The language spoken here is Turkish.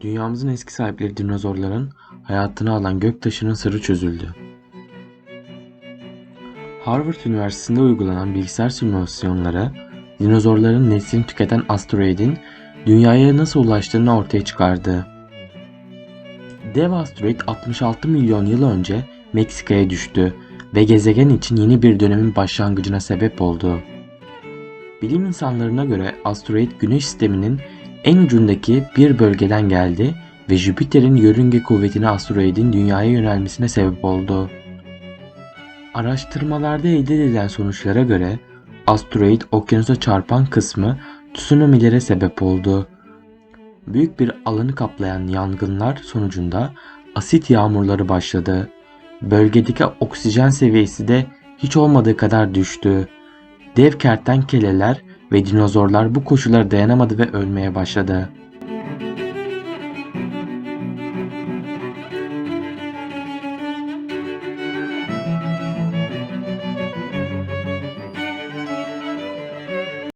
Dünyamızın eski sahipleri dinozorların hayatını alan göktaşının sırrı çözüldü. Harvard Üniversitesi'nde uygulanan bilgisayar simülasyonları, dinozorların neslini tüketen asteroidin dünyaya nasıl ulaştığını ortaya çıkardı. Dev asteroid 66 milyon yıl önce Meksika'ya düştü ve gezegen için yeni bir dönemin başlangıcına sebep oldu. Bilim insanlarına göre asteroid Güneş sisteminin en ucundaki bir bölgeden geldi ve Jüpiter'in yörünge kuvvetine asteroidin dünyaya yönelmesine sebep oldu. Araştırmalarda elde edilen sonuçlara göre asteroid okyanusa çarpan kısmı tsunami'lere sebep oldu. Büyük bir alanı kaplayan yangınlar sonucunda asit yağmurları başladı. Bölgedeki oksijen seviyesi de hiç olmadığı kadar düştü. Dev kertenkeleler ve dinozorlar bu koşullara dayanamadı ve ölmeye başladı.